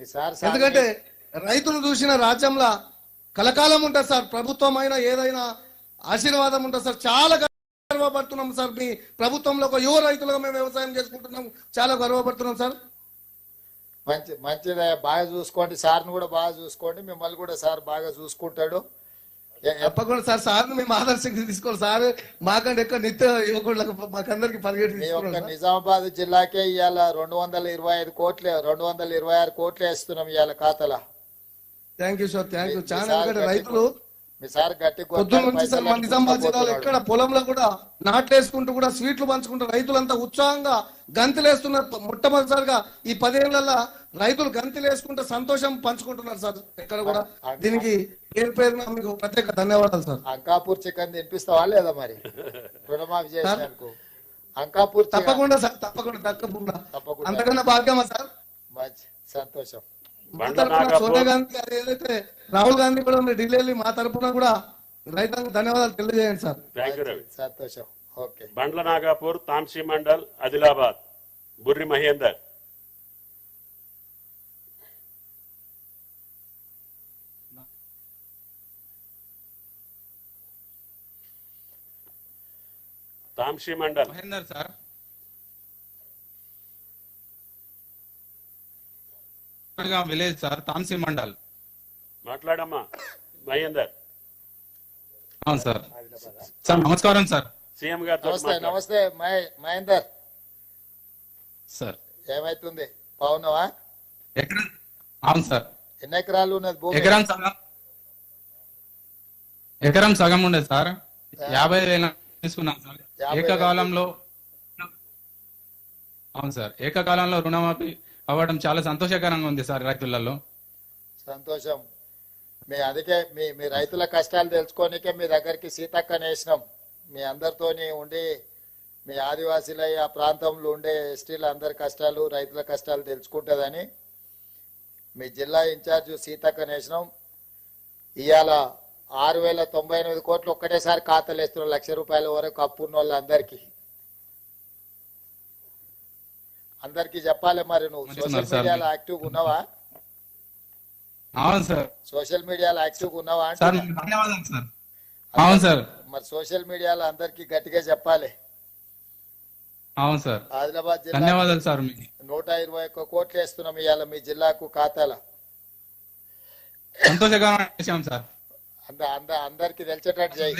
మీ sir sir ఎందుకంటే రైతులు చూసిన రాజ్యంలో కలకాలం ఉంటుంది సార్. ప్రభుత్వం అయినా ఏదైనా ఆశీర్వాదం ఉంటుంది సార్. చాలా గర్వపడుతున్నాం సార్. మీ ప్రభుత్వంలో ఒక యువ రైతులుగా మేము వ్యవసాయం చేసుకుంటున్నాం. చాలా గర్వపడుతున్నాం సార్. మంచి మంచిదే. బాగా చూసుకోండి. సార్ని కూడా బాగా చూసుకోండి. మిమ్మల్ని కూడా సార్ బాగా చూసుకుంటాడు. తప్పకుండా సార్ సార్ మేము ఆదర్శంగా తీసుకోవాలి సార్. మాకంటే ఎక్కువ నిత్య యువకులకు మాకందరికి పరిగెట్టి. నిజామాబాద్ జిల్లాకే ఇవాళ రెండు వందల ఇరవై ఐదు కోట్లు రెండు వందల ఇరవై ఆరు కోట్లు వేస్తున్నాం ఇవాళ ఖాతాలో. Thank you sir thank you చాలా రైతులు మీ సార్ గట్టి పొద్దున్న నుంచి సార్ మన నిజామాబాద్ జిల్లాలో ఎక్కడ పొలంలో కూడా నాట్లేసుకుంటూ కూడా స్వీట్లు పంచుకుంటూ రైతులంతా ఉత్సాహంగా గంతులేస్తున్నారు. మొట్టమొదటిసారిగా ఈ పదేళ్ళలో రైతులు గంతులేసుకుంటూ సంతోషం పంచుకుంటున్నారు సార్. ఎక్కడ కూడా దీనికి పేరు పేరున మీకు ప్రత్యేక ధన్యవాదాలు సార్. అంకాపూర్ చికెన్ తినిపిస్తావా లేదా మరి? రుణమాఫీ చేసినందుకు అంకాపూర్ తప్పకుండా సార్ తప్పకుండా తప్పకుండా. తప్పకుండా. అంతకన్నా భాగ్యమా సార్? సంతోషం. సోనియా గాంధీ గారు ఏదైతే రాహుల్ గాంధీ కూడా ఉన్న ఢిల్లీ మా తరపున కూడా రైతాంగ ధన్యవాదాలు తెలియజేయండి సార్. థ్యాంక్ యూ రవి సంతోషం. Okay. Bandla Nagapur Tamsi mandal Adilabad. Burri Mahender. Tamsi mandal. Mahender sir. Village sir Tamsi mandal. మాట్లాడమ్మా మహేందర్. అవును సార్. సార్ నమస్కారం సార్. సీఎం గారితో నమస్తే. నమస్తే మహే- మహేందర్. సార్. ఏమైతుంది? బాగున్నావా? ఎకరం అవును సార్. ఎన్ని ఎకరాలు ఉన్నది భూమి? ఎకరం సగం. ఎకరం సగం ఉండే సార్. యాభై వేల తీసుకున్నాం సార్. ఏకకాలంలో అవును సార్. ఏకకాలంలో రుణమాఫీ అవ్వడం చాలా సంతోషకరంగా ఉంది సార్ రైతులలో. సంతోషం. మీ అందుకే మీ మీ రైతుల కష్టాలు తెలుసుకోనికే మీ దగ్గరికి సీతక్క నేసినాం మీ అందరితోని ఉండి మీ ఆదివాసీల ఆ ప్రాంతంలో ఉండే ఎస్టీల అందరి కష్టాలు రైతుల కష్టాలు తెలుసుకుంటుందని మీ జిల్లా ఇన్ఛార్జ్ సీతక్క నేసినాం ఇవాళ ఆరు వేల తొంభై ఎనిమిది కోట్లు ఒక్కటేసారి ఖాతాలు వేస్తున్నాం లక్ష రూపాయల వరకు అప్పు ఉన్న వాళ్ళందరికీ అందరికీ చెప్పాలి మరి నువ్వు. సోషల్. మీడియాలో యాక్టివ్ ఉన్నావా? అవును సార్. సోషల్ మీడియాలో యాక్టివ్ ఉన్నావా అవును సార్. మరి సోషల్ మీడియాలో అందరికీ గట్టిగా చెప్పాలి. అవును సార్. ఆదిలాబాద్ జిల్లా ధన్యవాదాలు సార్ నూట ఇరవై ఒక్క కోట్లు వేస్తున్నాం ఇవాళ మీ జిల్లాకు ఖాతాల. విషయం సార్. అంద అంద అందరికి తెలిసేటట్టు చేయి.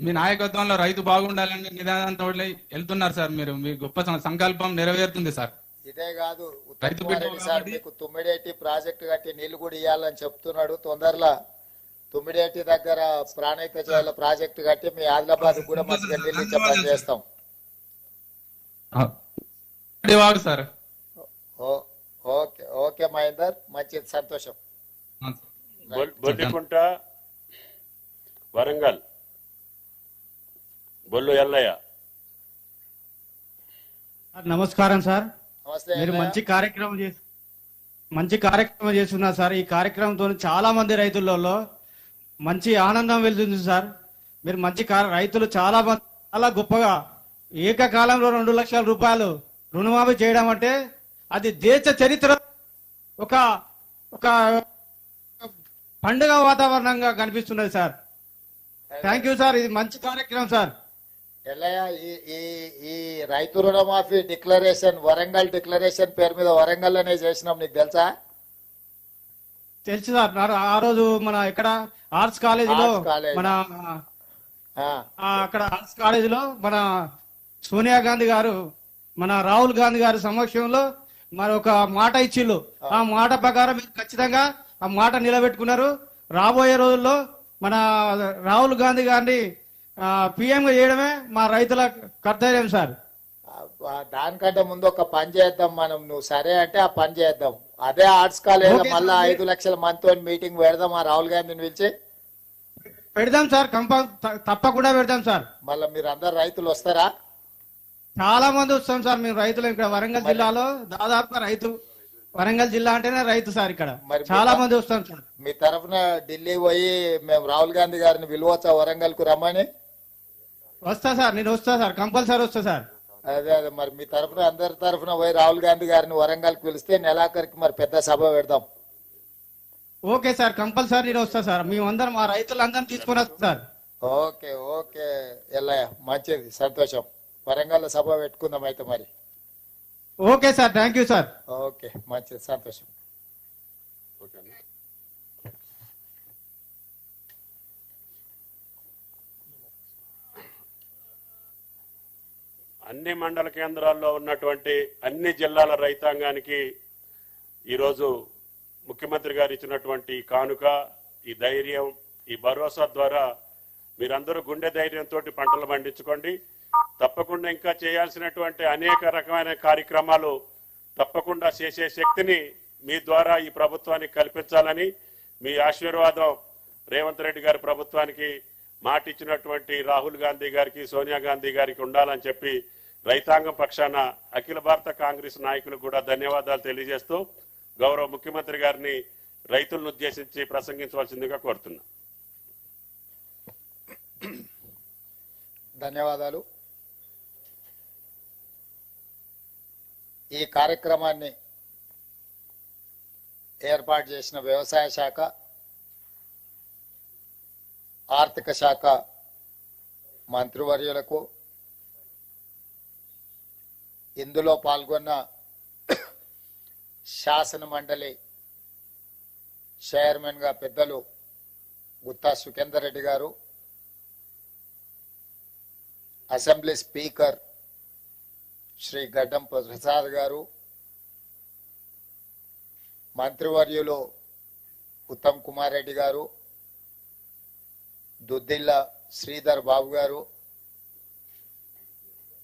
మీ నాయకత్వంలో రైతు బాగుండాలని నిదానంతో వెళ్తున్నారు సార్ మీరు. మీ గొప్ప సంకల్పం నెరవేరుతుంది సార్. ఇదే కాదు సార్ మీకు తుమ్మిడేటి ప్రాజెక్టు కట్టి నీళ్ళు కూడా ఇవ్వాలని చెప్తున్నాడు. తొందరలో తుమ్మిడేటి దగ్గర ప్రాణహిత చేయాల ప్రాజెక్టు కట్టి మీ ఆదిలాబాద్ కూడా మంచిగా నీళ్ళు ఇచ్చే పని చేస్తాం. సార్. ఓ- ఓకే ఓకే మహేందర్ మంచిది సంతోషం. వరంగల్. బొల్లు ఎల్లయ్య. సార్, నమస్కారం సార్. నమస్తే మీరు. మంచి కార్యక్రమం చేసి మంచి కార్యక్రమం చేస్తున్నారు సార్. ఈ కార్యక్రమంతో చాలా మంది రైతులలో మంచి ఆనందం వెళ్తుంది సార్. మీరు మంచి రైతులు చాలా మంది చాలా గొప్పగా ఏకకాలంలో రెండు లక్షల రూపాయలు రుణమాఫీ చేయడం అంటే అది దేశ చరిత్ర ఒక ఒక పండుగ వాతావరణంగా కనిపిస్తున్నది సార్. Thank you sir. ఇది మంచి కార్యక్రమం సార్. ఎల్లయ్య ఈ ఈ ఈ రైతు రుణమాఫీ డిక్లరేషన్ వరంగల్ డిక్లరేషన్ పేరు మీద వరంగల్ అనే చేసినాం నీకు తెలుసా? తెలుసు సార్. ఆ రోజు మన ఇక్కడ ఆర్ట్స్ కాలేజీలో. మన అక్కడ ఆర్ట్స్ కాలేజీలో మన సోనియా గాంధీ గారు మన రాహుల్ గాంధీ గారి సమక్షంలో మరి ఒక మాట ఇచ్చిళ్ళు. ఆ మాట ప్రకారం మీరు ఖచ్చితంగా ఆ మాట నిలబెట్టుకున్నారు. రాబోయే రోజుల్లో మన రాహుల్ గాంధీ గారిని పిఎం చేయడమే మా రైతుల కర్తవ్యం సార్. దానికంటే ముందు ఒక పని చేద్దాం మనం. నువ్వు సరే అంటే ఆ పని చేద్దాం. అదే ఆర్ట్స్ కాలేజ్ మళ్ళా. ఐదు లక్షల మందితో మీటింగ్ పెడదాం. ఆ రాహుల్ గాంధీని పిలిచి. పెడదాం సార్. తప్పకుండా పెడదాం సార్. మళ్ళీ మీరు అందరు రైతులు వస్తారా? చాలా మంది వస్తాం సార్. మేము రైతులు ఇక్కడ వరంగల్ జిల్లాలో. దాదాపుగా రైతు వరంగల్ జిల్లా అంటేనే రైతు సార్ ఇక్కడ. చాలా మంది వస్తాం సార్ మీ తరఫున ఢిల్లీ పోయి మేము రాహుల్ గాంధీ గారిని పిలువచ్చా వరంగల్కు రమ్మని? వస్తా సార్ నేను వస్తా సార్ కంపల్సరీ వస్తా సార్. అదే అదే మరి మీ తరఫున అందరి తరఫున పోయి రాహుల్ గాంధీ గారిని వరంగల్కి పిలిస్తే నెలాఖరికి మరి పెద్ద సభ పెడదాం. ఓకే సార్ కంపల్సరీ నేను వస్తా సార్. మేమందరం మా రైతులందరినీ తీసుకొని వస్తాం సార్. ఓకే ఓకే ఎల్లయ్య మంచిది సంతోషం. వరంగల్ సభ పెట్టుకుందాం అయితే మరి. Okay sir thank you sir. Okay మంచిది సంతోషం. అన్ని మండల కేంద్రాల్లో ఉన్నటువంటి అన్ని జిల్లాల రైతాంగానికి ఈరోజు ముఖ్యమంత్రి గారు ఇచ్చినటువంటి కానుక ఈ ధైర్యం ఈ భరోసా ద్వారా మీరందరూ గుండె ధైర్యంతో పంటలు పండించుకోండి. తప్పకుండా ఇంకా చేయాల్సినటువంటి అనేక రకమైన కార్యక్రమాలు తప్పకుండా చేసే శక్తిని మీ ద్వారా ఈ ప్రభుత్వానికి కల్పించాలని మీ ఆశీర్వాదం రేవంత్ రెడ్డి గారి ప్రభుత్వానికి మాటిచ్చినటువంటి రాహుల్ గాంధీ గారికి సోనియా గాంధీ గారికి ఉండాలని చెప్పి రైతాంగం పక్షాన అఖిల భారత కాంగ్రెస్ నాయకులకు కూడా ధన్యవాదాలు తెలియజేస్తూ గౌరవ ముఖ్యమంత్రి గారిని రైతులను ఉద్దేశించి ప్రసంగించవలసిందిగా కోరుతున్నా. ధన్యవాదాలు. ఈ కార్యక్రమాన్ని ఏర్పాటు చేసిన వ్యవసాయ శాఖ ఆర్థిక శాఖ మంత్రివర్యులకు ఇందులో పాల్గొన్న శాసన మండలి చైర్మన్గా పెద్దలు గుత్తా సుఖేందర్ రెడ్డి గారు అసెంబ్లీ స్పీకర్ శ్రీ గడ్డం ప్రసాద్ గారు మంత్రివర్యులు ఉత్తమ్ కుమార్ రెడ్డి గారు దుద్దిల్ల శ్రీధర్ బాబు గారు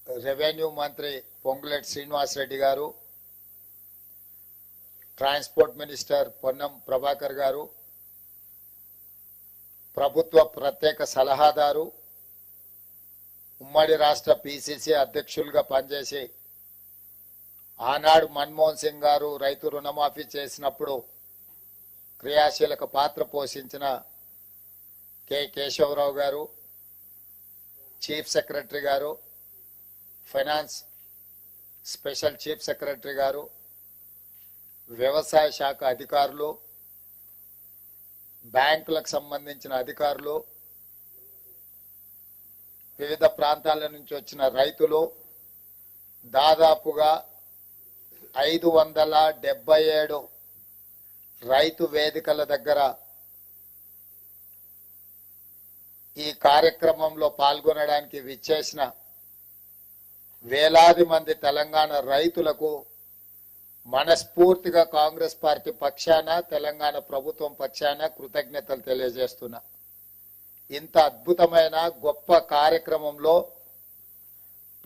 రెవెన్యూ మంత్రి పొంగులేటి శ్రీనివాస్ రెడ్డి గారు ట్రాన్స్పోర్ట్ మినిస్టర్ పొన్నం ప్రభాకర్ గారు ప్రభుత్వ ప్రత్యేక సలహాదారు ఉమ్మడి రాష్ట్ర పిసిసి అధ్యక్షులుగా పనిచేసి ఆనాడు మన్మోహన్ సింగ్ గారు రైతు రుణమాఫీ చేసినప్పుడు క్రియాశీలక పాత్ర పోషించిన కె కేశవరావు గారు చీఫ్ సెక్రటరీ గారు ఫైనాన్స్ స్పెషల్ చీఫ్ సెక్రటరీ గారు వ్యవసాయ శాఖ అధికారులు బ్యాంకులకు సంబంధించిన అధికారులు వివిధ ప్రాంతాల నుంచి వచ్చిన రైతులు దాదాపుగా ఐదు వందల డెబ్బై ఏడు రైతు వేదికల దగ్గర ఈ కార్యక్రమంలో పాల్గొనడానికి విచ్చేసిన వేలాది మంది తెలంగాణ రైతులకు మనస్ఫూర్తిగా కాంగ్రెస్ పార్టీ పక్షాన తెలంగాణ ప్రభుత్వం పక్షాన కృతజ్ఞతలు తెలియజేస్తున్నా. ఇంత అద్భుతమైన గొప్ప కార్యక్రమంలో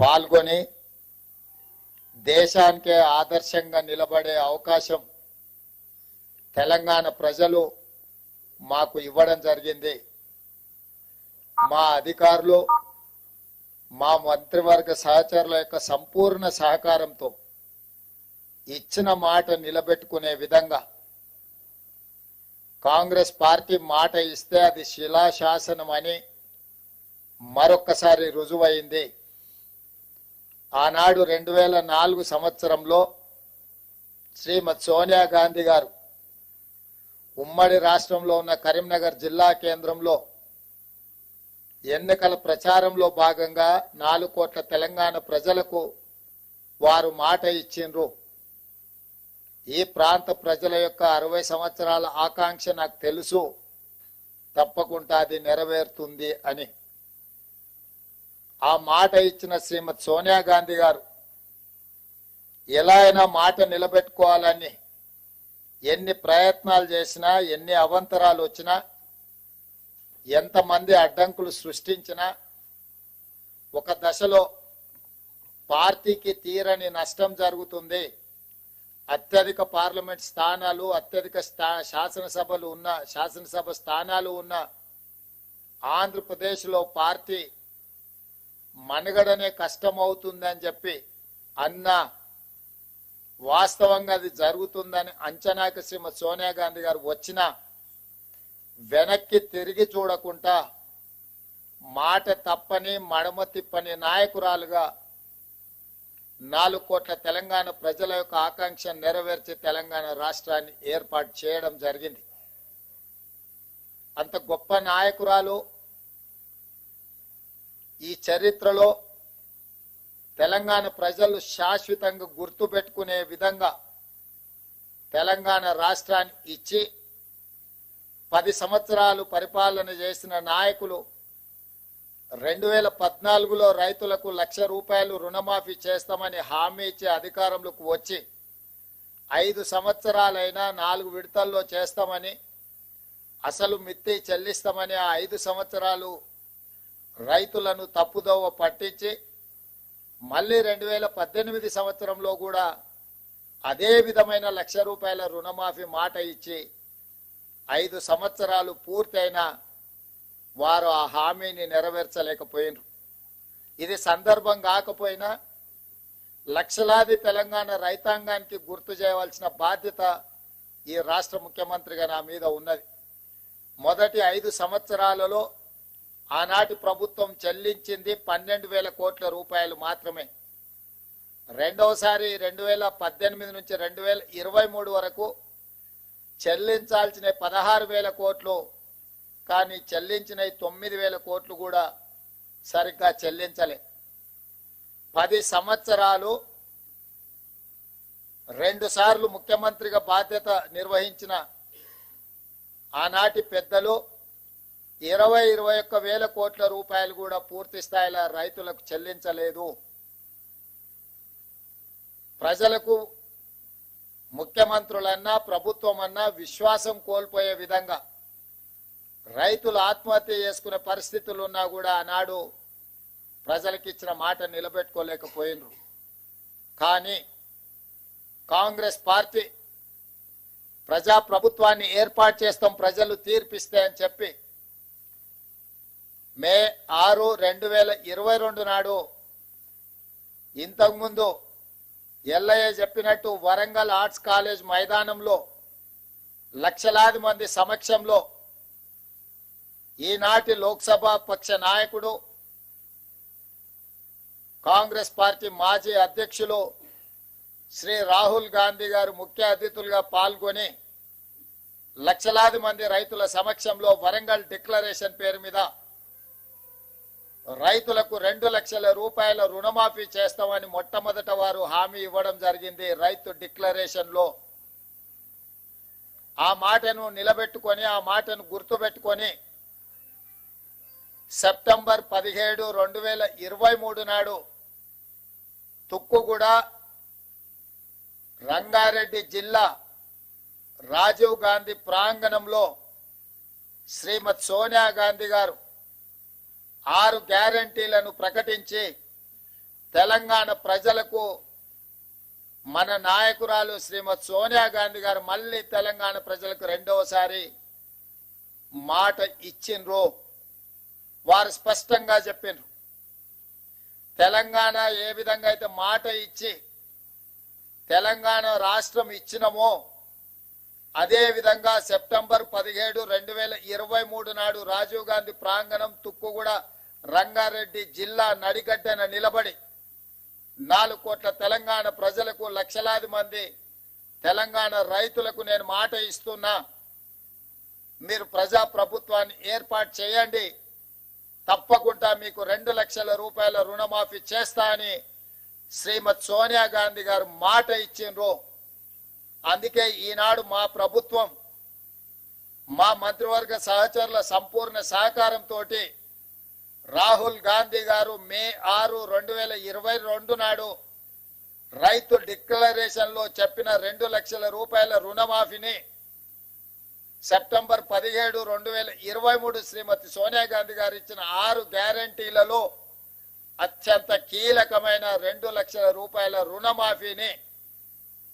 పాల్గొని దేశానికే ఆదర్శంగా నిలబడే అవకాశం తెలంగాణ ప్రజలు మాకు ఇవ్వడం జరిగింది. మా అధికారులు మా మంత్రివర్గ సహచరుల యొక్క సంపూర్ణ సహకారంతో ఇచ్చిన మాట నిలబెట్టుకునే విధంగా కాంగ్రెస్ పార్టీ మాట ఇస్తే అది శిలాశాసనం అని మరొక్కసారి రుజువైంది. ఆనాడు రెండు వేల నాలుగు సంవత్సరంలో శ్రీమతి సోనియా గాంధీ గారు ఉమ్మడి రాష్ట్రంలో ఉన్న కరీంనగర్ జిల్లా కేంద్రంలో ఎన్నికల ప్రచారంలో భాగంగా నాలుగు కోట్ల తెలంగాణ ప్రజలకు వారు మాట ఇచ్చిండ్రు. ఈ ప్రాంత ప్రజల యొక్క అరవై సంవత్సరాల ఆకాంక్ష నాకు తెలుసు. తప్పకుండా అది నెరవేరుతుంది అని. ఆ మాట ఇచ్చిన శ్రీమతి సోనియా గాంధీ గారు ఎలా అయినా మాట నిలబెట్టుకోవాలని ఎన్ని ప్రయత్నాలు చేసినా ఎన్ని అవంతరాలు వచ్చినా ఎంతమంది అడ్డంకులు సృష్టించినా ఒక దశలో పార్టీకి తీరని నష్టం జరుగుతుంది. అత్యధిక పార్లమెంట్ స్థానాలు అత్యధిక స్థా- శాసనసభలు ఉన్న శాసనసభ స్థానాలు ఉన్న ఆంధ్రప్రదేశ్లో పార్టీ మనుగడనే కష్టమవుతుందని చెప్పి అన్న వాస్తవంగా అది జరుగుతుందని అంచనాకి శ్రీమతి సోనియా గాంధీ గారు వచ్చిన వెనక్కి తిరిగి చూడకుండా మాట తప్పని మడమ తిప్పని నాయకురాలుగా నాలుగు కోట్ల తెలంగాణ ప్రజల యొక్క ఆకాంక్ష నెరవేర్చి తెలంగాణ రాష్ట్రాన్ని ఏర్పాటు చేయడం జరిగింది. అంత గొప్ప నాయకురాలు ఈ చరిత్రలో తెలంగాణ ప్రజలు శాశ్వతంగా గుర్తుపెట్టుకునే విధంగా తెలంగాణ రాష్ట్రాన్ని ఇచ్చి పది సంవత్సరాలు పరిపాలన చేసిన నాయకులు రెండు వేల పద్నాలుగులో రైతులకు లక్ష రూపాయలు రుణమాఫీ చేస్తామని హామీ ఇచ్చే అధికారంలోకి వచ్చి ఐదు సంవత్సరాలైనా నాలుగు విడతల్లో చేస్తామని అసలు మిత్తి చెల్లిస్తామని ఆ ఐదు సంవత్సరాలు రైతులను తప్పుదోవ పట్టించి మళ్ళీ రెండు వేల పద్దెనిమిది సంవత్సరంలో కూడా అదే విధమైన లక్ష రూపాయల రుణమాఫీ మాట ఇచ్చి ఐదు సంవత్సరాలు పూర్తయినా వారు ఆ హామీని నెరవేర్చలేకపోయినరు. ఇది సందర్భం కాకపోయినా లక్షలాది తెలంగాణ రైతాంగానికి గుర్తు చేయవలసిన బాధ్యత ఈ రాష్ట్ర ముఖ్యమంత్రిగా నా మీద ఉన్నది. మొదటి ఐదు సంవత్సరాలలో ఆనాటి ప్రభుత్వం చెల్లించింది పన్నెండు వేల కోట్ల రూపాయలు మాత్రమే. రెండవసారి రెండు వేల పద్దెనిమిది నుంచి రెండు వేల ఇరవై మూడు వరకు చెల్లించాల్సిన పదహారు వేల కోట్లు కానీ చెల్లించిన తొమ్మిది వేల కోట్లు కూడా సరిగ్గా చెల్లించలే. పది సంవత్సరాలు రెండు సార్లు ముఖ్యమంత్రిగా బాధ్యత నిర్వహించిన ఆనాటి పెద్దలు ఇరవై ఇరవై ఒక్క వేల కోట్ల రూపాయలు కూడా పూర్తి స్థాయిలో రైతులకు చెల్లించలేదు. ప్రజలకు ముఖ్యమంత్రులన్నా ప్రభుత్వం అన్నా విశ్వాసం కోల్పోయే విధంగా రైతులు ఆత్మహత్య చేసుకునే పరిస్థితులు ఉన్నా కూడా ఆనాడు ప్రజలకు ఇచ్చిన మాట నిలబెట్టుకోలేకపోయినరు. కానీ కాంగ్రెస్ పార్టీ ప్రజా ప్రభుత్వాన్ని ఏర్పాటు చేస్తాం ప్రజలు తీర్పిస్తే అని చెప్పి మే ఆరు రెండు వేల ఇరవై రెండు నాడు ఇంతకుముందు ఎల్లయ్య చెప్పినట్టు వరంగల్ ఆర్ట్స్ కాలేజ్ మైదానంలో లక్షలాది మంది సమక్షంలో ఈనాటి లోక్సభ పక్ష నాయకుడు కాంగ్రెస్ పార్టీ మాజీ అధ్యక్షులు శ్రీ రాహుల్ గాంధీ గారు ముఖ్య అతిథులుగా పాల్గొని లక్షలాది మంది రైతుల సమక్షంలో వరంగల్ డిక్లరేషన్ పేరు మీద రైతులకు రెండు లక్షల రూపాయల రుణమాఫీ చేస్తామని మొట్టమొదట వారు హామీ ఇవ్వడం జరిగింది. రైతు డిక్లరేషన్లో ఆ మాటను నిలబెట్టుకొని ఆ మాటను గుర్తుపెట్టుకొని సెప్టెంబర్ పదిహేడు రెండు వేల ఇరవై మూడు నాడు తుక్కుగూడ రంగారెడ్డి జిల్లా రాజీవ్ గాంధీ ప్రాంగణంలో శ్రీమతి సోనియా గాంధీ గారు ఆరు గ్యారంటీలను ప్రకటించి తెలంగాణ ప్రజలకు మన నాయకురాలు శ్రీమతి సోనియా గాంధీ గారు మళ్ళీ తెలంగాణ ప్రజలకు రెండవసారి మాట ఇచ్చిండ్రు. వారు స్పష్టంగా చెప్పిండ్రు తెలంగాణ ఏ విధంగా అయితే మాట ఇచ్చి తెలంగాణ రాష్ట్రం ఇచ్చినమో అదే విధంగా సెప్టెంబర్ పదిహేడు రెండు వేల ఇరవై మూడు నాడు రాజీవ్ గాంధీ ప్రాంగణం తుక్కుగూడ రంగారెడ్డి జిల్లా నడిగడ్డన నిలబడి నాలుగు కోట్ల తెలంగాణ ప్రజలకు లక్షలాది మంది తెలంగాణ రైతులకు నేను మాట ఇస్తున్నా. మీరు ప్రజా ప్రభుత్వాన్ని ఏర్పాటు చేయండి. తప్పకుండా మీకు రెండు లక్షల రూపాయల రుణమాఫీ చేస్తా అని శ్రీమతి సోనియా గాంధీ గారు మాట ఇచ్చిండ్రు. అందుకే ఈనాడు మా ప్రభుత్వం మా మంత్రివర్గ సహచరుల సంపూర్ణ సహకారంతో రాహుల్ గాంధీ గారు మే ఆరు రెండు వేల ఇరవై రెండు నాడు రైతు డిక్లరేషన్లో చెప్పిన రెండు లక్షల రూపాయల రుణమాఫీని సెప్టెంబర్ పదిహేడు రెండు వేల ఇరవై మూడు శ్రీమతి సోనియా గాంధీ గారు ఇచ్చిన ఆరు గ్యారంటీలలో అత్యంత కీలకమైన రెండు లక్షల రూపాయల రుణమాఫీని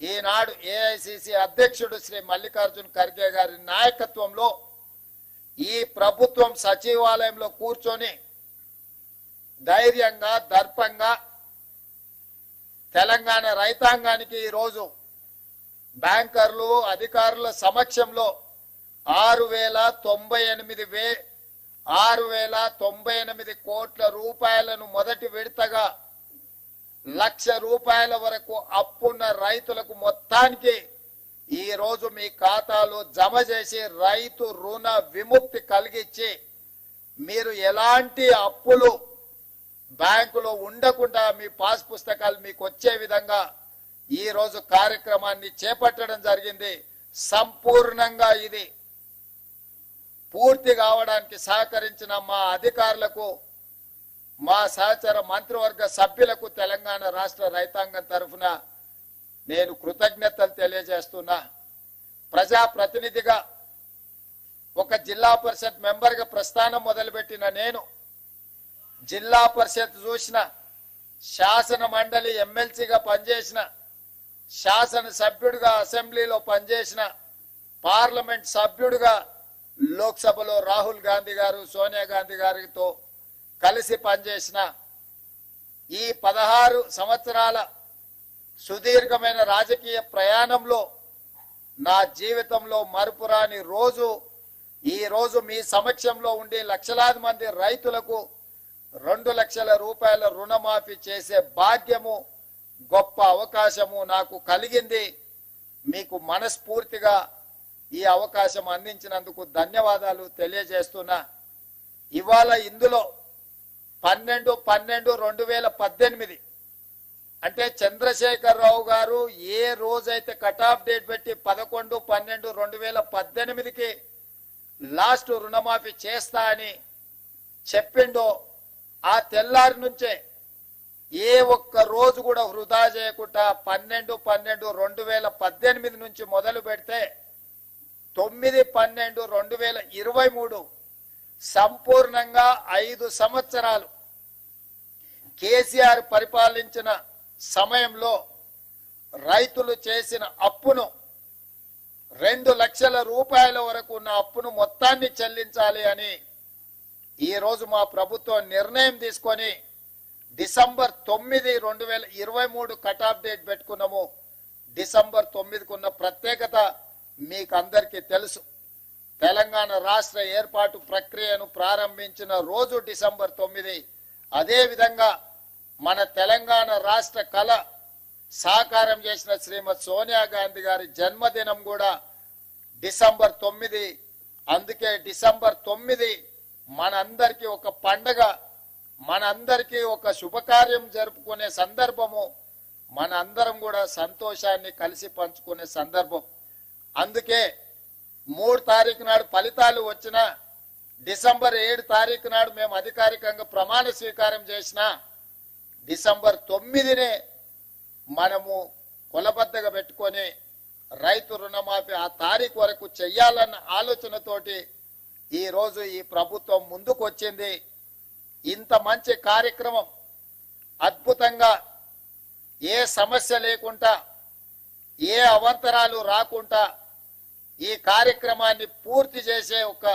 ఈనాడు ఏఐసిసి అధ్యక్షుడు శ్రీ మల్లికార్జున్ ఖర్గే గారి నాయకత్వంలో ఈ ప్రభుత్వం సచివాలయంలో కూర్చొని ధైర్యంగా దర్పంగా తెలంగాణ రైతాంగానికి ఈరోజు బ్యాంకర్లు అధికారుల సమక్షంలో ఆరు వేల తొంభై ఎనిమిది వే ఆరు వేల తొంభై ఎనిమిది కోట్ల రూపాయలను మొదటి విడతగా లక్ష రూపాయల వరకు అప్పున్న రైతులకు మొత్తానికి ఈ రోజు మీ ఖాతాలో జమ చేసి రైతు రుణ విముక్తి కలిగించి మీరు ఎలాంటి అప్పులు బ్యాంకులో ఉండకుండా మీ పాస్ పుస్తకాలు మీకు వచ్చే విధంగా ఈ రోజు కార్యక్రమాన్ని చేపట్టడం జరిగింది. సంపూర్ణంగా ఇది పూర్తి కావడానికి సహకరించిన మా అధికారులకు మా సహచర మంత్రివర్గ సభ్యులకు తెలంగాణ రాష్ట్ర రైతాంగం తరఫున నేను కృతజ్ఞతలు తెలియజేస్తున్నా. ప్రజా ప్రతినిధిగా ఒక జిల్లా పరిషత్ మెంబర్గా ప్రస్థానం మొదలుపెట్టిన నేను జిల్లా పరిషత్ చూసిన శాసన మండలి ఎమ్మెల్సీగా పనిచేసిన శాసన సభ్యుడిగా అసెంబ్లీలో పనిచేసిన పార్లమెంట్ సభ్యుడిగా లోక్సభలో రాహుల్ గాంధీ గారు సోనియా గాంధీ గారితో కలిసి పనిచేసిన ఈ పదహారు సంవత్సరాల సుదీర్ఘమైన రాజకీయ ప్రయాణంలో నా జీవితంలో మరుపురాని రోజు ఈ రోజు మీ సమక్షంలో ఉండి లక్షలాది మంది రైతులకు రెండు లక్షల రూపాయల రుణమాఫీ చేసే భాగ్యము గొప్ప అవకాశము నాకు కలిగింది. మీకు మనస్ఫూర్తిగా ఈ అవకాశం అందించినందుకు ధన్యవాదాలు తెలియజేస్తున్నా. ఇవాళ ఇందులో పన్నెండు పన్నెండు రెండు వేల పద్దెనిమిది అంటే చంద్రశేఖరరావు గారు ఏ రోజైతే కట్ ఆఫ్ డేట్ పెట్టి పదకొండు పన్నెండు రెండు వేల పద్దెనిమిదికి లాస్ట్ రుణమాఫీ చేస్తా అని చెప్పిండో ఆ తెల్లారి నుంచే ఏ ఒక్క రోజు కూడా వృధా చేయకుండా పన్నెండు పన్నెండు రెండు వేల పద్దెనిమిది నుంచి మొదలు పెడితే తొమ్మిది పన్నెండు రెండు వేల ఇరవై మూడు సంపూర్ణంగా ఐదు సంవత్సరాలు కేసీఆర్ పరిపాలించిన సమయంలో రైతులు చేసిన అప్పును రెండు లక్షల రూపాయల వరకు ఉన్న అప్పును మొత్తాన్ని చెల్లించాలి అని ఈరోజు మా ప్రభుత్వం నిర్ణయం తీసుకొని డిసెంబర్ తొమ్మిది రెండు వేల ఇరవై మూడు కట్ ఆఫ్ డేట్ పెట్టుకున్నాము. డిసెంబర్ తొమ్మిదికి ఉన్న ప్రత్యేకత మీకు అందరికీ తెలుసు. తెలంగాణ రాష్ట్ర ఏర్పాటు ప్రక్రియను ప్రారంభించిన రోజు డిసెంబర్ తొమ్మిది. అదేవిధంగా మన తెలంగాణ రాష్ట్ర కళ సాకారం చేసిన శ్రీమతి సోనియా గాంధీ గారి జన్మదినం కూడా డిసెంబర్ తొమ్మిది. అందుకే డిసెంబర్ తొమ్మిది మనందరికీ ఒక పండగ మనందరికీ ఒక శుభకార్యం జరుపుకునే సందర్భము మన అందరం కూడా సంతోషాన్ని కలిసి పంచుకునే సందర్భం. అందుకే మూడు తారీఖు నాడు ఫలితాలు వచ్చిన డిసెంబర్ ఏడు తారీఖు నాడు మేము అధికారికంగా ప్రమాణ స్వీకారం చేసిన డిసెంబర్ తొమ్మిదినే మనము కొలబద్దగా పెట్టుకొని రైతు రుణమాఫీ ఆ తారీఖు వరకు చెయ్యాలన్న ఆలోచనతోటి ఈరోజు ఈ ప్రభుత్వం ముందుకు వచ్చింది. ఇంత మంచి కార్యక్రమం అద్భుతంగా ఏ సమస్య లేకుండా ఏ అవంతరాలు రాకుండా ఈ కార్యక్రమాన్ని పూర్తి చేసే ఒక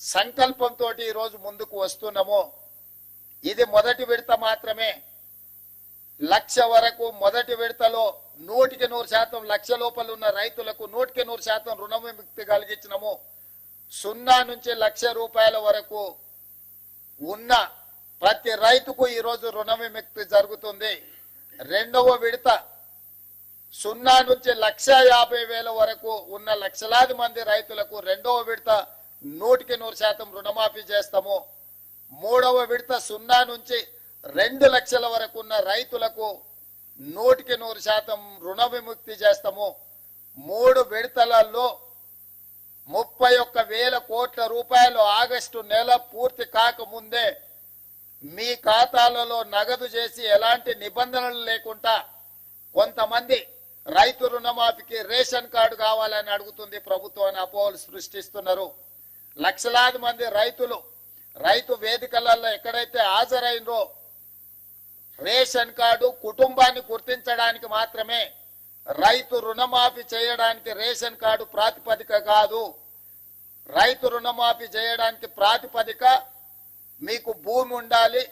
సంకల్పంతో ఈరోజు ముందుకు వస్తున్నాము. ఇది మొదటి విడత మాత్రమే. లక్ష వరకు మొదటి విడతలో నూటికి నూరు శాతం లక్ష లోపల ఉన్న రైతులకు నూటికి నూరు శాతం రుణ విముక్తి కలిగించినము. సున్నా నుంచి లక్ష రూపాయల వరకు ఉన్న ప్రతి రైతుకు ఈరోజు రుణ విముక్తి జరుగుతుంది. రెండవ విడత సున్నా నుంచి లక్ష యాభై వేల వరకు ఉన్న లక్షలాది మంది రైతులకు రెండవ విడత నూటికి నూరు శాతం రుణమాఫీ చేస్తాము. మూడవ విడత సున్నా నుంచి రెండు లక్షల వరకు ఉన్న రైతులకు నూటికి నూరు శాతం రుణ విముక్తి చేస్తాము. మూడు విడత ముప్పై ఒక్క వేల కోట్ల రూపాయలు ఆగస్టు నెల పూర్తి కాకముందే మీ ఖాతాలలో నగదు చేసి ఎలాంటి నిబంధనలు లేకుండా కొంతమంది రైతు రుణమాఫీకి రేషన్ కార్డు కావాలని అడుగుతుంది ప్రభుత్వాన్ని అపోహలు సృష్టిస్తున్నారు. లక్షలాది మంది రైతులు రైతు వేదికలలో ఎక్కడైతే హాజరైనరో రేషన్ కార్డు కుటుంబాన్ని గుర్తించడానికి మాత్రమే రైతు రుణమాఫీ చేయడానికి రేషన్ కార్డు ప్రాతిపదిక కాదు. రైతు రుణమాఫీ చేయడానికి ప్రాతిపదిక మీకు భూమి ఉండాలి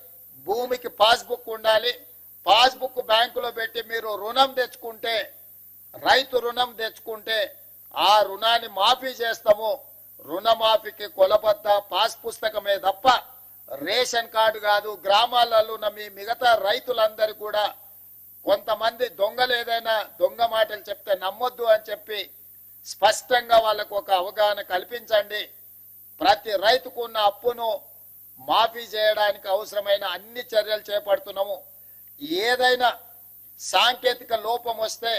భూమికి పాస్బుక్ ఉండాలి. పాస్బుక్ బ్యాంకులో పెట్టి మీరు రుణం తెచ్చుకుంటే రైతు రుణం తెచ్చుకుంటే ఆ రుణాన్ని మాఫీ చేస్తాము. రుణమాఫీకి కొలబద్ద పాస్ పుస్తకమే తప్ప రేషన్ కార్డు కాదు గ్రామాలలో ఉన్న మీ మిగతా రైతులందరూ కూడా కొంతమంది దొంగలు ఏదైనా దొంగ మాటలు చెప్తే నమ్మొద్దు అని చెప్పి స్పష్టంగా వాళ్ళకు ఒక అవగాహన కల్పించండి. ప్రతి రైతుకు ఉన్న అప్పును మాఫీ చేయడానికి అవసరమైన అన్ని చర్యలు చేపడుతున్నాము. ఏదైనా సాంకేతిక లోపం వస్తే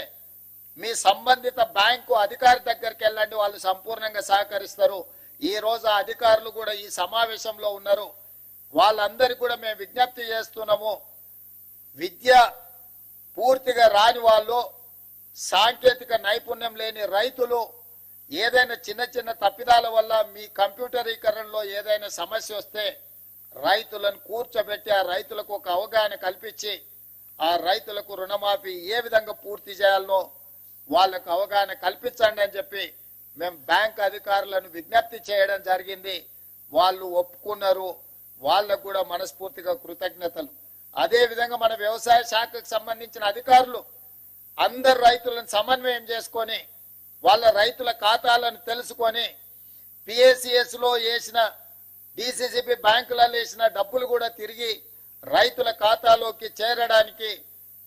మీ సంబంధిత బ్యాంకు అధికారి దగ్గరికి వెళ్ళండి వాళ్ళు సంపూర్ణంగా సహకరిస్తారు. ఈ రోజు అధికారులు కూడా ఈ సమావేశంలో ఉన్నారు. వాళ్ళందరికీ కూడా మేము విజ్ఞప్తి చేస్తున్నాము. విద్య పూర్తిగా రాని వాళ్ళు సాంకేతిక నైపుణ్యం లేని రైతులు ఏదైనా చిన్న చిన్న తప్పిదాల వల్ల మీ కంప్యూటరీకరణలో ఏదైనా సమస్య వస్తే రైతులను కూర్చోబెట్టి ఆ రైతులకు ఒక అవగాహన కల్పించి ఆ రైతులకు రుణమాఫీ ఏ విధంగా పూర్తి చేయాలనో వాళ్ళకు అవగాహన కల్పించండి అని చెప్పి మేము బ్యాంక్ అధికారులను విజ్ఞప్తి చేయడం జరిగింది. వాళ్ళు ఒప్పుకున్నారు. వాళ్ళకు కూడా మనస్ఫూర్తిగా కృతజ్ఞతలు. అదేవిధంగా మన వ్యవసాయ శాఖకు సంబంధించిన అధికారులు అందరు రైతులను సమన్వయం చేసుకొని వాళ్ళ రైతుల ఖాతాలను తెలుసుకొని పిఏసిఎస్లో వేసిన డిసిసిపి బ్యాంకులలో వేసిన డబ్బులు కూడా తిరిగి రైతుల ఖాతాలోకి చేరడానికి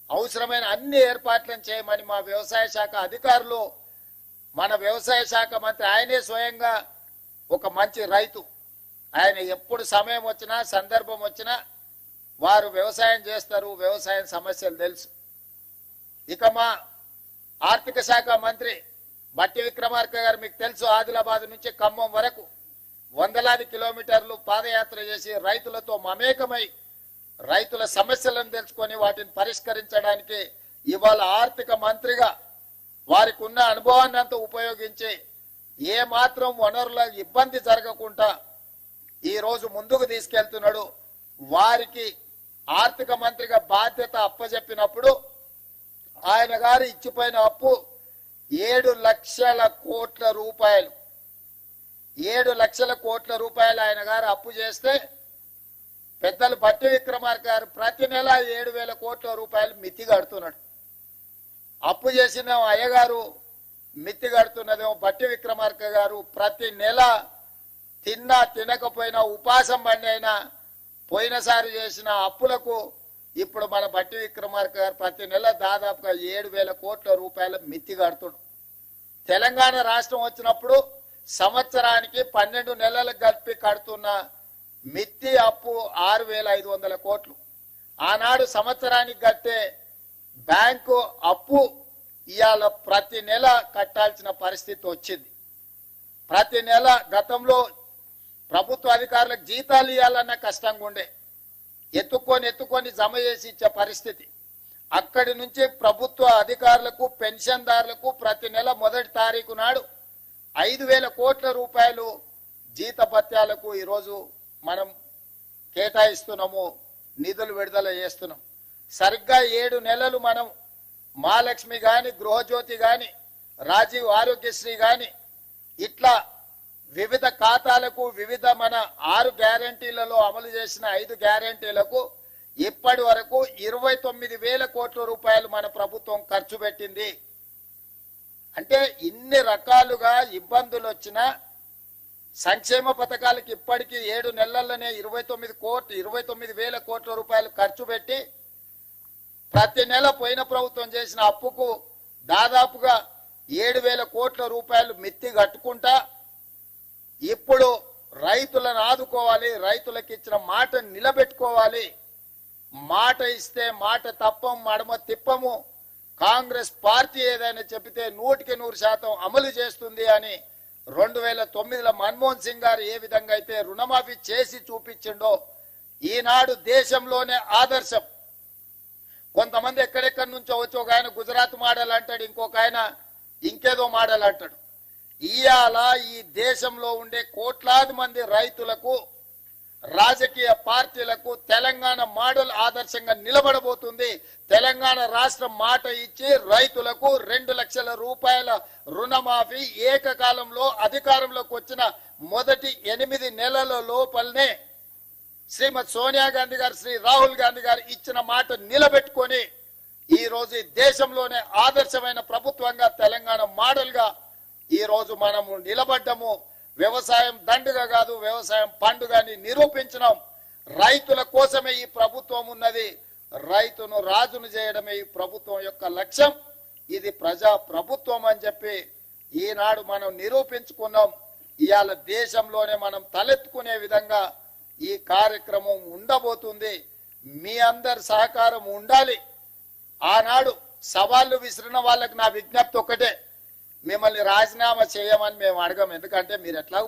అవసరమైన అన్ని ఏర్పాట్లను చేయమని మా వ్యవసాయ శాఖ అధికారులు మన వ్యవసాయ శాఖ మంత్రి ఆయనే స్వయంగా ఒక మంచి రైతు. ఆయన ఎప్పుడు సమయం వచ్చినా సందర్భం వచ్చినా వారు వ్యవసాయం చేస్తారు వ్యవసాయం సమస్యలు తెలుసు. ఇక మా ఆర్థిక శాఖ మంత్రి బట్టి విక్రమార్క గారు మీకు తెలుసు ఆదిలాబాద్ నుంచి ఖమ్మం వరకు వందలాది కిలోమీటర్లు పాదయాత్ర చేసి రైతులతో మమేకమై రైతుల సమస్యలను తెలుసుకొని వాటిని పరిష్కరించడానికి ఇవాళ ఆర్థిక మంత్రిగా వారికి ఉన్న అనుభవాన్ని అంతా ఉపయోగించి ఏ మాత్రం వనరుల ఇబ్బంది జరగకుండా ఈ రోజు ముందుకు తీసుకెళ్తున్నాడు. వారికి ఆర్థిక మంత్రిగా బాధ్యత అప్పజెప్పినప్పుడు ఆయన గారు ఇచ్చిపోయిన అప్పు ఏడు లక్షల కోట్ల రూపాయలు. ఏడు లక్షల కోట్ల రూపాయలు ఆయన గారు అప్పు చేస్తే పెద్దలు భట్టి విక్రమార్క గారు ప్రతి నెల ఏడు వేల కోట్ల రూపాయలు మితి కడుతున్నాడు. అప్పు చేసిన అయ్యగారు మితి కడుతున్నదేమో భట్టి విక్రమార్క గారు ప్రతి నెల తిన్నా తినకపోయినా ఉపాసం బండి అయినా పోయినసారి చేసిన అప్పులకు ఇప్పుడు మన భట్టి విక్రమార్క గారు ప్రతి నెల దాదాపుగా ఏడు వేల కోట్ల రూపాయల మిత్తి కడుతుడు. తెలంగాణ రాష్ట్రం వచ్చినప్పుడు సంవత్సరానికి పన్నెండు నెలలకు కలిపి కడుతున్న మిత్తి అప్పు ఆరు వేల ఐదు వందల కోట్లు. ఆనాడు సంవత్సరానికి కట్టే బ్యాంకు అప్పు ఇవాళ ప్రతి నెల కట్టాల్సిన పరిస్థితి వచ్చింది. ప్రతి నెల గతంలో ప్రభుత్వ అధికారులకు జీతాలు ఇవ్వాలన్న కష్టంగా ఉండే ఎత్తుకొని ఎత్తుకొని జమ చేసి ఇచ్చే పరిస్థితి. అక్కడి నుంచి ప్రభుత్వ అధికారులకు పెన్షన్దారులకు ప్రతి నెల మొదటి తారీఖు నాడు ఐదు వేల కోట్ల రూపాయలు జీతభత్యాలకు ఈరోజు మనం కేటాయిస్తున్నాము నిధులు విడుదల చేస్తున్నాం. సరిగ్గా ఏడు నెలలు మనం మహాలక్ష్మి కానీ గృహజ్యోతి కానీ రాజీవ్ ఆరోగ్యశ్రీ కానీ ఇట్లా వివిధ ఖాతాలకు వివిధ మన ఆరు గ్యారంటీలలో అమలు చేసిన ఐదు గ్యారంటీలకు ఇప్పటి వరకు ఇరవై తొమ్మిది వేల కోట్ల రూపాయలు మన ప్రభుత్వం ఖర్చు పెట్టింది. అంటే ఇన్ని రకాలుగా ఇబ్బందులు వచ్చినా సంక్షేమ పథకాలకు ఇప్పటికీ ఏడు నెలల్లోనే ఇరవై తొమ్మిది కోట్లు ఇరవై తొమ్మిది వేల కోట్ల రూపాయలు ఖర్చు పెట్టి ప్రతి నెల పోయిన ప్రభుత్వం చేసిన అప్పుకు దాదాపుగా ఏడు వేల కోట్ల రూపాయలు మిత్తి కట్టుకుంటా ఇప్పుడు రైతులను ఆదుకోవాలి రైతులకు ఇచ్చిన మాట నిలబెట్టుకోవాలి. మాట ఇస్తే మాట తప్పం మడమ తిప్పము. కాంగ్రెస్ పార్టీ ఏదైనా చెబితే నూటికి నూరు శాతం అమలు చేస్తుంది అని రెండు వేల తొమ్మిదిలో మన్మోహన్ సింగ్ గారు ఏ విధంగా అయితే రుణమాఫీ చేసి చూపించిండో ఈనాడు దేశంలోనే ఆదర్శం. కొంతమంది ఎక్కడెక్కడి నుంచో వచ్చి ఒక ఆయన గుజరాత్ మోడల్ అంటాడు ఇంకొక ఆయన ఇంకేదో మోడల్ అంటాడు. ఇవాళ ఈ దేశంలో ఉండే కోట్లాది మంది రైతులకు రాజకీయ పార్టీలకు తెలంగాణ మోడల్ ఆదర్శంగా నిలబడబోతుంది. తెలంగాణ రాష్ట్రం మాట ఇచ్చి రైతులకు రెండు లక్షల రూపాయల రుణమాఫీ ఏకకాలంలో అధికారంలోకి వచ్చిన మొదటి ఎనిమిది నెలల లోపలనే శ్రీమతి సోనియా గాంధీ గారు శ్రీ రాహుల్ గాంధీ గారు ఇచ్చిన మాట నిలబెట్టుకొని ఈ రోజు దేశంలోనే ఆదర్శమైన ప్రభుత్వంగా తెలంగాణ మోడల్గా ఈ రోజు మనము నిలబడ్డము. వ్యవసాయం దండుగ కాదు వ్యవసాయం పండుగ అని నిరూపించినాం. రైతుల కోసమే ఈ ప్రభుత్వం ఉన్నది. రైతును రాజును చేయడమే ఈ ప్రభుత్వం యొక్క లక్ష్యం. ఇది ప్రజా ప్రభుత్వం అని చెప్పి ఈనాడు మనం నిరూపించుకున్నాం. ఇవాళ దేశంలోనే మనం తలెత్తుకునే విధంగా ఈ కార్యక్రమం ఉండబోతుంది. మీ అందరి సహకారం ఉండాలి. ఆనాడు సవాళ్ళు విసిరిన వాళ్ళకి నా విజ్ఞప్తి ఒకటే మిమ్మల్ని రాజీనామా చేయమని మేము అడగం. ఎందుకంటే మీరు ఎట్లా